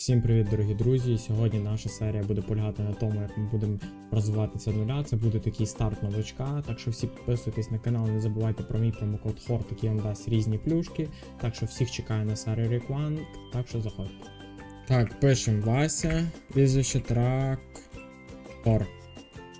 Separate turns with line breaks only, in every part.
Всім привіт, дорогі друзі! Сьогодні наша серія буде полягати на тому, як ми будемо розвиватися нуля. Це буде такий старт новачка. Так що всі підписуйтесь на канал, не забувайте про мій промокод HORT, який вам дасть різні плюшки. Так що всіх чекаю на серії Рекван, так що заходьте. Так, пишемо Вася, прізвище трак. Хор.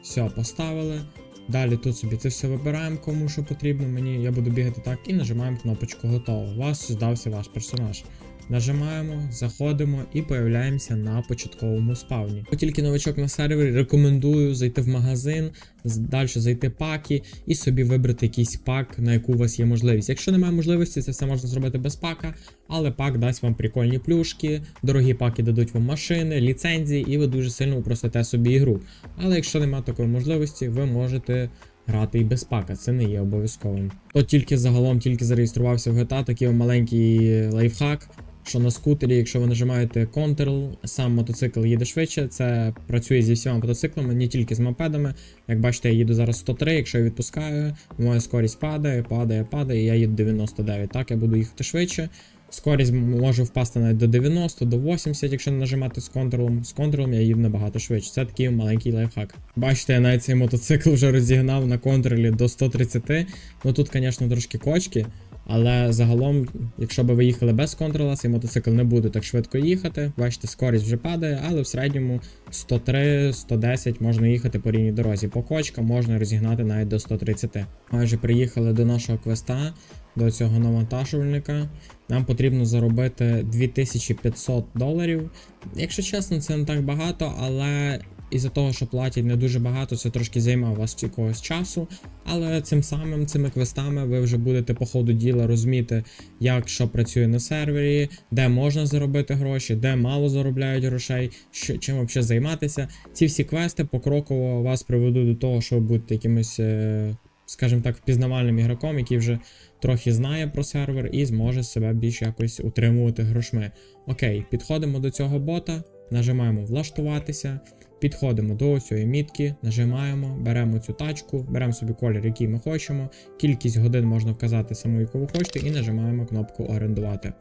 Все, поставили. Далі тут собі це все вибираємо, кому що потрібно. Мені я буду бігати так і нажимаємо кнопочку готово. У вас здався ваш персонаж. Нажимаємо, заходимо і появляємося на початковому спавні. Бо Тільки новачок на сервері рекомендую зайти в магазин, далі зайти паки і собі вибрати якийсь пак, на яку у вас є можливість. Якщо немає можливості, це все можна зробити без пака, але пак дасть вам прикольні плюшки, дорогі паки дадуть вам машини, ліцензії, і ви дуже сильно упростите собі ігру. Але якщо немає такої можливості, ви можете. Грати і без пака, це не є обов'язковим. То тільки загалом тільки зареєструвався в GTA, такий маленький лайфхак що на скутері, якщо ви нажимаєте Ctrl, сам мотоцикл їде швидше. Це працює зі всіма мотоциклами, не тільки з мопедами. Як бачите, я їду зараз 103, якщо я відпускаю, моя скорість падає, падає, падає, я їду 99. Так, я буду їхати швидше. Скорість може впасти навіть до 90, до 80, якщо не нажимати з контролем. З контролем я їду набагато швидше. Це такий маленький лайфхак. Бачите, я навіть цей мотоцикл вже розігнав на контролі до 130. Ну тут, звісно, трошки кочки. Але загалом, якщо б ви їхали без контрола, цей мотоцикл не буде так швидко їхати. Бачите, скорість вже падає, але в середньому 103-110 можна їхати по рівній дорозі. По кочкам можна розігнати навіть до 130. Майже приїхали до нашого квеста, до цього навантажувальника. Нам потрібно заробити 2500 доларів. Якщо чесно, це не так багато, але із-за того, що платять не дуже багато, це трошки займе у вас якогось часу. Але цим самим цими квестами ви вже будете по ходу діла розуміти, як що працює на сервері, де можна заробити гроші, де мало заробляють грошей, що чим взагалі займатися. Ці всі квести покроково вас приведуть до того, що ви будете якимось, е, скажімо так, впізнавальним ігроком, який вже трохи знає про сервер і зможе себе більш якось утримувати грошми. Окей, підходимо до цього бота, нажимаємо влаштуватися. Підходимо до цієї мітки, нажимаємо, беремо цю тачку, беремо собі колір, який ми хочемо. Кількість годин можна вказати саму, яку ви хочете, і нажимаємо кнопку орендувати.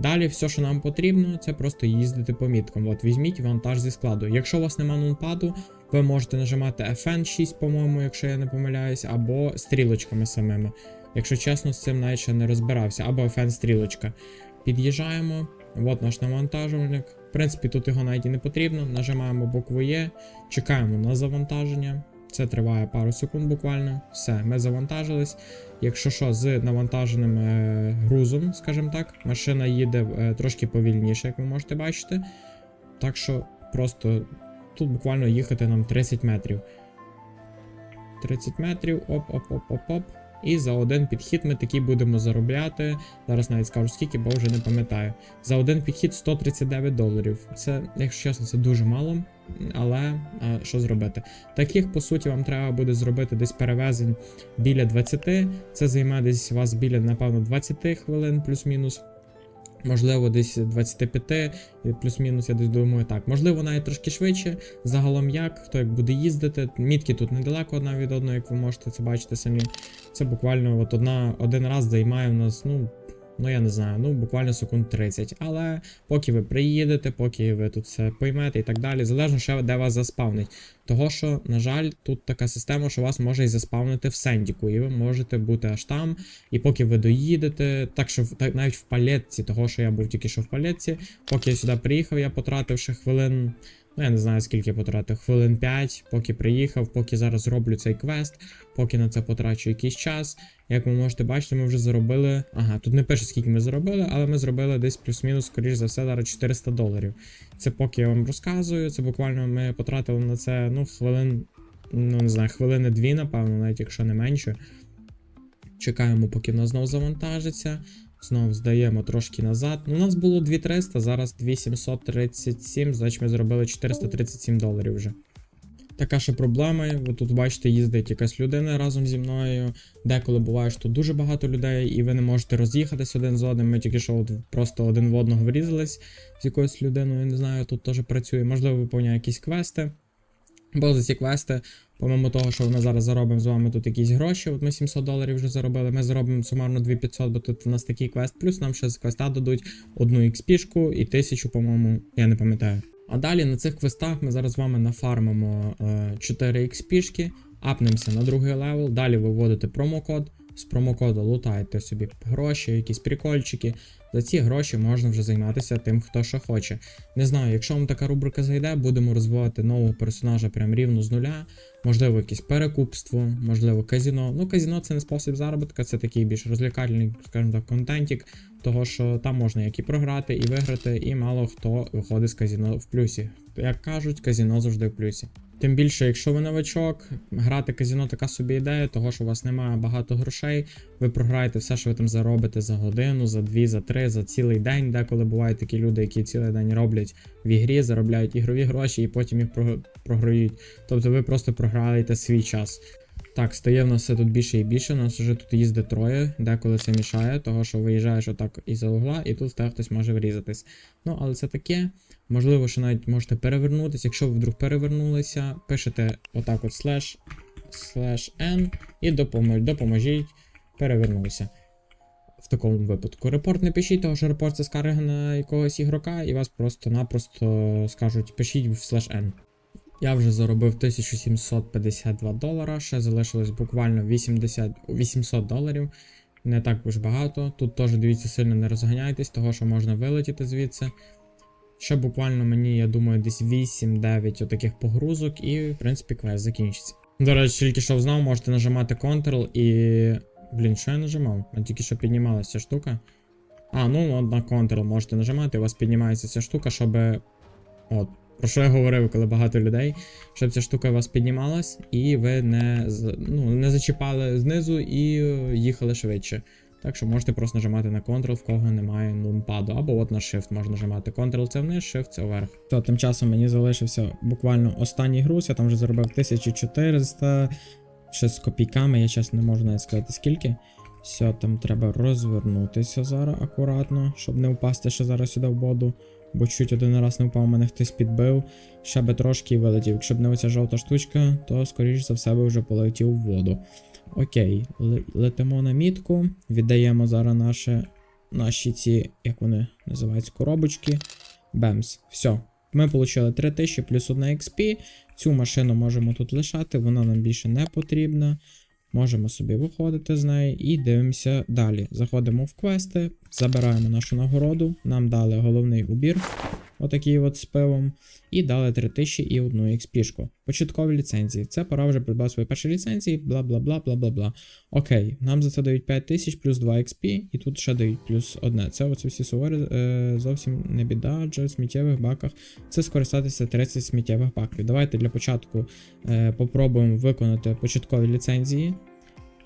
Далі, все, що нам потрібно, це просто їздити по міткам. От візьміть вантаж зі складу. Якщо у вас немає нунпаду, ви можете нажимати FN6, по-моєму, якщо я не помиляюсь, або стрілочками самими. Якщо чесно, з цим навіть ще не розбирався, або FN стрілочка. Під'їжджаємо, от наш навантажувальник. В принципі, тут його навіть і не потрібно. Нажимаємо букву Є, чекаємо на завантаження. Це триває пару секунд буквально. Все, ми завантажились. Якщо що, з навантаженим е, грузом, скажімо так, машина їде е, трошки повільніше, як ви можете бачити. Так що просто тут буквально їхати нам 30 метрів. 30 метрів, оп-оп-оп-оп-оп. І за один підхід ми такий будемо заробляти. Зараз навіть скажу скільки, бо вже не пам'ятаю. За один підхід 139 доларів. Це, якщо чесно, це дуже мало. Але а, що зробити? Таких, по суті, вам треба буде зробити десь перевезень біля 20. Це займе десь вас біля, напевно, 20 хвилин, плюс-мінус. Можливо, десь 25, плюс-мінус, я десь думаю, так. Можливо, навіть трошки швидше. Загалом як, хто як буде їздити. Мітки тут недалеко одна від одної, як ви можете це бачити самі. Це буквально от одна, один раз займає у нас, ну. Ну, я не знаю, ну буквально секунд 30. Але поки ви приїдете, поки ви тут все поймете і так далі, залежно ще де вас заспавнить. Того що, на жаль, тут така система, що вас може і заспавнити в сендіку, і ви можете бути аж там. І поки ви доїдете, так що так, навіть в палетці, того що я був тільки що в палетці, поки я сюди приїхав, я потратив ще хвилин. Ну, я не знаю, скільки потратив. Хвилин 5, поки приїхав, поки зараз зроблю цей квест, поки на це потрачу якийсь час. Як ви можете бачити, ми вже заробили. Ага, тут не пише, скільки ми заробили, але ми зробили десь плюс-мінус, скоріш за все, зараз 400 доларів. Це поки я вам розказую. Це буквально ми потратили на це, ну, хвилин, ну не знаю, хвилини дві, напевно, навіть якщо не менше. Чекаємо, поки в нас знову завантажиться. Знову здаємо трошки назад. У нас було 2300, зараз 2737, значить ми зробили 437 доларів вже. Така ще проблема, ви тут бачите, їздить якась людина разом зі мною. Деколи буває, що тут дуже багато людей, і ви не можете роз'їхатись один з одним. Ми тільки що от просто один в одного врізались з якоюсь людиною, не знаю, тут теж працює. Можливо, виповняє якісь квести. Бо за ці квести, помимо того, що ми зараз заробимо з вами тут якісь гроші, от ми 700 доларів вже заробили, ми заробимо сумарно 2500, бо тут у нас такий квест, плюс нам ще з квеста дадуть одну XP-шку і тисячу, по-моєму, я не пам'ятаю. А далі на цих квестах ми зараз з вами нафармимо е, 4 XP-шки, апнемося на другий левел, далі ви вводите промокод. З промокоду лутаєте собі гроші, якісь прикольчики. За ці гроші можна вже займатися тим, хто що хоче. Не знаю, якщо вам така рубрика зайде, будемо розвивати нового персонажа прям рівно з нуля. Можливо, якесь перекупство, можливо, казіно. Ну, казіно це не спосіб заробітка, це такий більш розвлекальний, скажімо так, контентик, того що там можна як і програти, і виграти, і мало хто виходить з казіно в плюсі. Як кажуть, казіно завжди в плюсі. Тим більше, якщо ви новачок, грати казіно така собі ідея, того що у вас немає багато грошей, ви програєте все, що ви там заробите за годину, за дві, за три, за цілий день. Деколи бувають такі люди, які цілий день роблять в ігрі, заробляють ігрові гроші і потім їх програють. Тобто ви просто програєте свій час. Так, стає в нас все тут більше і більше. У нас вже тут їздить троє, деколи це мішає, того що виїжджаєш отак із-за угла, і тут в хтось може врізатись. Ну, але це таке. Можливо, що навіть можете перевернутися. Якщо ви вдруг перевернулися, пишете отак от слеш, слеш n і допомо- допоможіть, перевернувся. В такому випадку. Репорт не пишіть, тому що репорт це скарга на якогось ігрока, і вас просто-напросто скажуть, пишіть в слеш n. Я вже заробив 1752 долара, ще залишилось буквально 80, 800 доларів. Не так уж багато. Тут теж дивіться, сильно не розганяйтесь, того що можна вилетіти звідси. Ще буквально мені, я думаю, десь 8-9 отаких погрузок, і, в принципі, квест закінчиться. До речі, тільки що знав, можете нажимати Ctrl і. Блін, що я нажимав? А тільки що піднімалася ця штука. А, ну на Ctrl можете нажимати, у вас піднімається ця штука, щоб. От, про що я говорив, коли багато людей, щоб ця штука у вас піднімалась, і ви не, ну, не зачіпали знизу і їхали швидше. Так що можете просто нажимати на Ctrl, в кого немає нумпаду, або от на Shift можна нажимати. Ctrl це вниз, Shift це вверх. То тим часом мені залишився буквально останній груз, я там вже заробив 1400, ще з копійками, я чесно не можу навіть сказати скільки. Все, там треба розвернутися зараз акуратно, щоб не впасти ще зараз сюди в воду. Бо чуть один раз не впав, мене хтось підбив, ще би трошки вилетів. Якщо б не оця жовта штучка, то скоріш за все би вже полетів в воду. Окей, летимо на мітку, віддаємо зараз наше, наші ці, як вони називаються, коробочки. Бемс. Все. Ми отримали 3000 плюс 1 XP. Цю машину можемо тут лишати, вона нам більше не потрібна. Можемо собі виходити з неї і дивимося далі. Заходимо в квести, забираємо нашу нагороду. Нам дали головний убір, отакий от з пивом, і дали 3000 і одну XP. Початкові ліцензії. Це пора вже придбати свої перші ліцензії, бла бла бла бла бла бла. Окей, нам за це дають 5000 плюс 2 XP, і тут ще дають плюс одне. Це оце всі суворі е, зовсім не біда, адже в сміттєвих баках це скористатися 30 сміттєвих баків. Давайте для початку е, попробуємо виконати початкові ліцензії.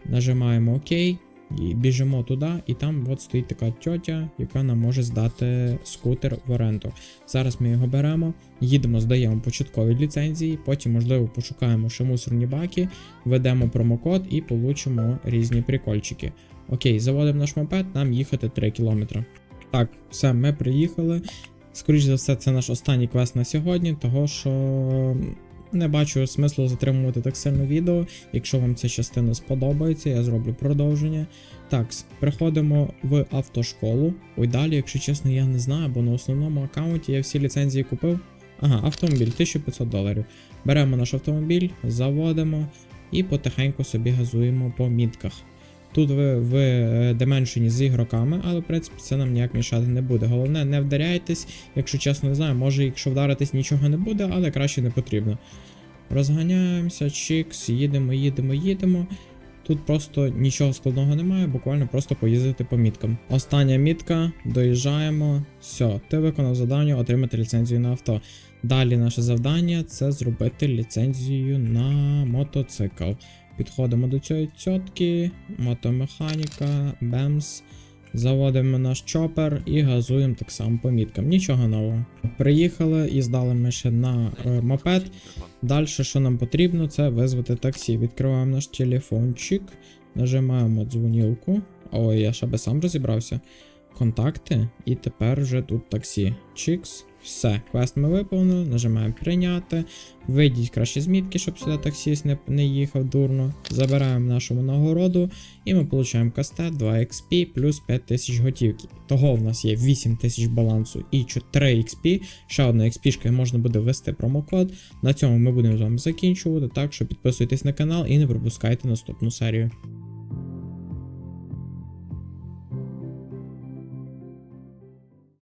Нажимаємо ОК. І біжимо туди, і там от стоїть така тьотя, яка нам може здати скутер в оренду. Зараз ми його беремо, їдемо, здаємо початкові ліцензії, потім, можливо, пошукаємо ще мусорні баки, введемо промокод і получимо різні прикольчики. Окей, заводимо наш мопед, нам їхати 3 км. Так, все, ми приїхали. Скоріше за все, це наш останній квест на сьогодні, того що не бачу смислу затримувати так сильно відео. Якщо вам ця частина сподобається, я зроблю продовження. Так, приходимо в автошколу. Ой, далі, якщо чесно, я не знаю, бо на основному аккаунті я всі ліцензії купив. Ага, автомобіль 1500 доларів. Беремо наш автомобіль, заводимо і потихеньку собі газуємо по мітках. Тут ви в дименшені з ігроками, але в принципі це нам ніяк мішати не буде. Головне, не вдаряйтесь, якщо чесно не знаю, може, якщо вдаритись нічого не буде, але краще не потрібно. Розганяємося, чікс, їдемо, їдемо, їдемо. Тут просто нічого складного немає, буквально просто поїздити по міткам. Остання мітка, доїжджаємо. Все, ти виконав завдання отримати ліцензію на авто. Далі наше завдання це зробити ліцензію на мотоцикл. Підходимо до цієї цьотки, мотомеханіка, бемс. Заводимо наш чопер і газуємо так само по міткам. Нічого нового. Приїхали і здали ми ще на е, мопед. Далі, що нам потрібно, це визвати таксі. Відкриваємо наш телефончик, нажимаємо дзвонілку. Ой, я ще би сам розібрався. Контакти, і тепер вже тут таксі. Чікс. Все, квест ми виповнили, нажимаємо прийняти. Вийдіть краще з мітки, щоб сюди таксіст не, не їхав дурно. Забираємо нашу нагороду і ми получаємо кастет 2 XP плюс 5000 готівки. Того в нас є 8000 балансу і 4 XP. Ще одна XP можна буде ввести промокод. На цьому ми будемо з вами закінчувати. Так що підписуйтесь на канал і не пропускайте наступну серію.